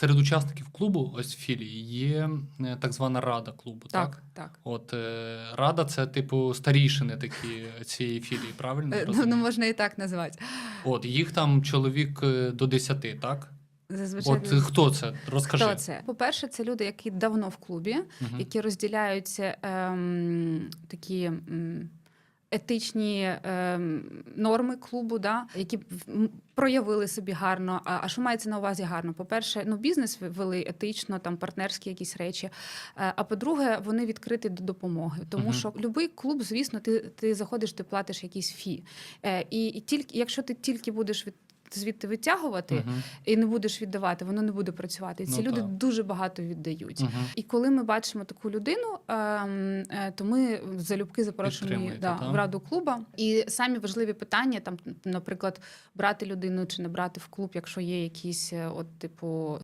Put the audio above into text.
Серед учасників клубу, ось філії, є е, так звана рада клубу, так? Так, так. От е, рада це типу старішини такі цієї філії, правильно? Е, Ну, ну, можна і так назвати. От їх там чоловік до 10, так? Зазвичай От хто це? Розкажи. хто це? По-перше, це люди, які давно в клубі, Мгм. які розділяють ем, такі. м, Етичні е, норми клубу, да, які проявили собі гарно. А, а що мається на увазі гарно? По-перше, ну бізнес вели етично, там партнерські якісь речі. Е, А по-друге, вони відкриті до допомоги. Тому Мгм. що будь-який клуб, звісно, ти, ти заходиш, ти платиш якісь фі. Е, І, і тільки якщо ти тільки будеш від звідти витягувати Мгм. і не будеш віддавати, воно не буде працювати. І ці Ну, люди так. дуже багато віддають. Мгм. І коли ми бачимо таку людину, ем, е, то ми залюбки запрошуємо да, в раду клуба. І самі важливі питання, там, наприклад, брати людину чи не брати в клуб, якщо є якісь, е, от, типу,